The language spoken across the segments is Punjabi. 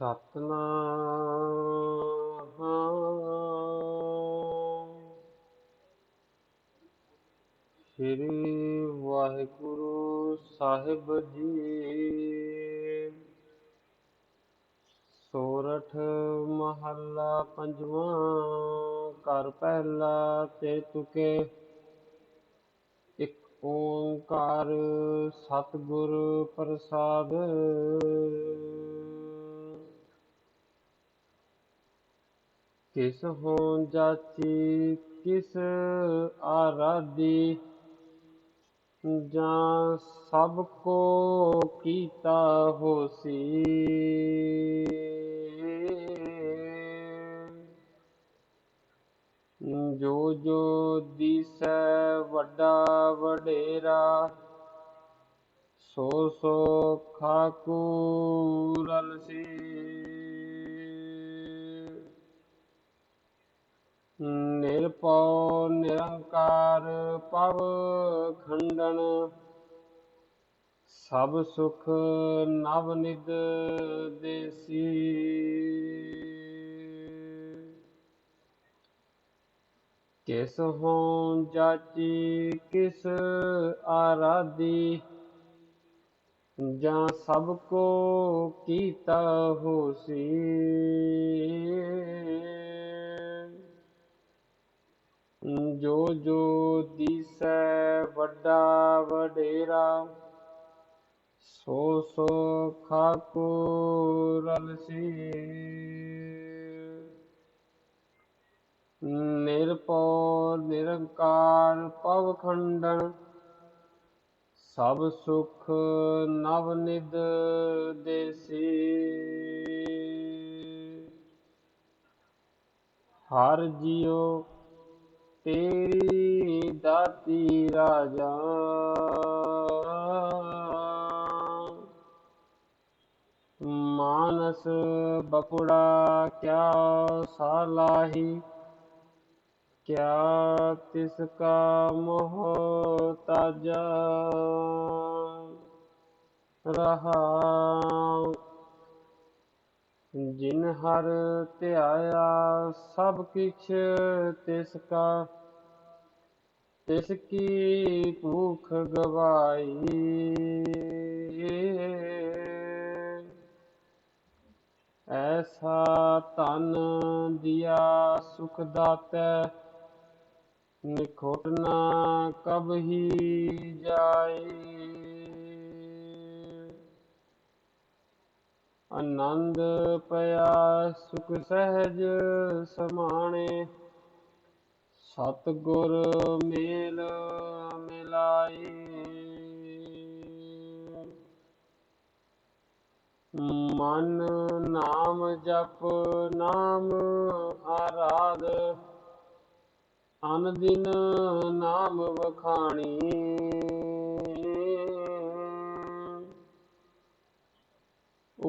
ਸਤਨਾਮ। ਸ੍ਰੀ ਵਾਹਿਗੁਰੂ ਸਾਹਿਬ ਜੀ। ਸੋਰਠ ਮਹੱਲਾ ਪੰਜਵਾਂ, ਘਰ ਪਹਿਲਾ ਤੇ ਤੁਕੇ। ਇੱਕ ਓੰਕਾਰ ਸਤਿਗੁਰ ਪ੍ਰਸਾਦ। ਕਿਸ ਹੋਂ ਜਾਚੀ, ਕਿਸ ਆਰਾਧੀ। ਜਾਂ ਸਭ ਕੋ ਕੀਤਾ ਹੋਸੀ। ਜੋ ਜੋ ਦੀਸੈ ਵੱਡਾ ਵਡੇਰਾ, ਸੋ ਸੋ ਖਾਕੂ ਰਲਸੀ ਨਿਰਪਉ ਨਿਰੰਕਾਰ ਪਵ ਖੰਡਨ, ਸਭ ਸੁਖ ਨਵ ਨਿਦ ਦੇਸੀ। ਕਿਸ ਹੋਂ ਜਾਚੀ, ਕਿਸ ਆਰਾਧੀ, ਜਾਂ ਸਭ ਕੋ ਕੀਤਾ ਹੋਸੀ। ਜੋ ਜੋ ਦੀਸੈ ਵੱਡਾ ਵਡੇਰਾ, ਸੋ ਸੋ ਖਾਕੂ ਰਲਸੀ ਨਿਰਪਉ ਨਿਰੰਕਾਰ ਪਵ ਖੰਡਨ, ਸਭ ਸੁਖ ਨਵ ਨਿਦ ਦੇਸੀ। ਹਰ ਜਿਉ ਤੇਰੀ ਦਾਤੀ ਰਾਜਾ। ਮਾਨਸ ਬਪੁੜਾ ਕਿਆ ਸਾਲਾਹੀ ਕਿਆ ਤਿਸ ਕਾ ਮੋਹ ਤਾਜਾ ਰਹਾ ਜਿਨ ਹਰ ਧਿਆਇਆ ਸਭ ਕਿਛ ਤਿਸ ਕਾ, ਤਿਸ ਕੀ ਭੂਖ ਗਵਾਈ। ਐਸਾ ਧਨ ਦਿਆ ਸੁਖ ਦਾਤੈ, ਨਿਖੋਟ ਨਾ ਕਬਹੀ ਜਾਈ। ਆਨੰਦ ਪਿਆ, ਸੁਖ ਸਹਿਜ ਸਮਾਣੇ। ਸਤਗੁਰ ਮੇਲ ਮਿਲਾਈ ਮਨ ਨਾਮ ਜਪ ਨਾਮ ਆਰਾਧ, ਅਨ ਦਿਨ ਨਾਮ ਵਖਾਣੀ।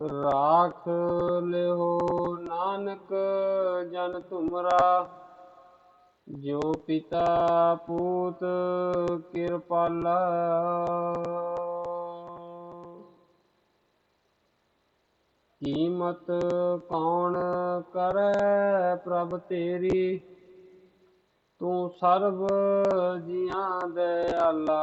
ਰਾਖ ਲਿਓ ਨਾਨਕ ਜਨ ਤੁਮਰਾ, ਜੋ ਪਿਤਾ ਪੂਤ ਕਿਰਪਾਲਾ। ਕੀਮਤ ਕੌਣ ਕਰੈ ਪ੍ਰਭ ਤੇਰੀ? ਤੂੰ ਸਰਬ ਜੀਆਂ ਦਇਆਲਾ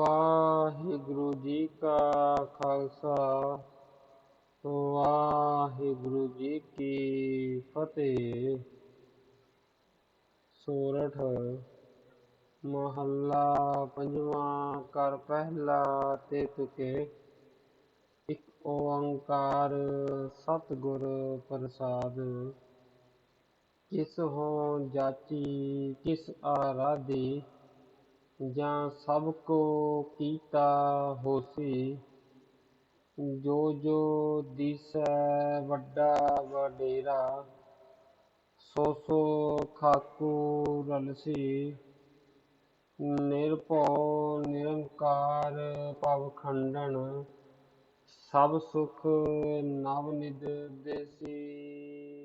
ਵਾਹਿਗੁਰੂ ਜੀ ਕਾ ਖਾਲਸਾ, ਵਾਹਿਗੁਰੂ ਜੀ ਕੀ ਫਤਿਹ। ਸੋਰਠ ਮਹੱਲਾ ਪੰਜਵਾਂ ਕਰ ਪਹਿਲਾ ਤੇ ਤੁਕੇ, ਇੱਕ ਓੰਕਾਰ ਸਤਿਗੁਰ ਪ੍ਰਸਾਦ। ਕਿਸ ਹੋ ਜਾਚੀ ਕਿਸ ਆਰਾਧੀ ਜਾਂ ਸਭ ਕੋ ਕੀਤਾ ਹੋਸੀ, ਜੋ ਜੋ ਦਿਸੈ ਵੱਡਾ ਵਡੇਰਾ, ਸੋ ਸੋ ਖਾਕੂ ਰਲਸੀ ਨਿਰਭਉ ਨਿਰੰਕਾਰ ਭਵ ਖੰਡਨ, ਸਭ ਸੁਖ ਨਵ ਨਿਧ ਦੇਸੀ।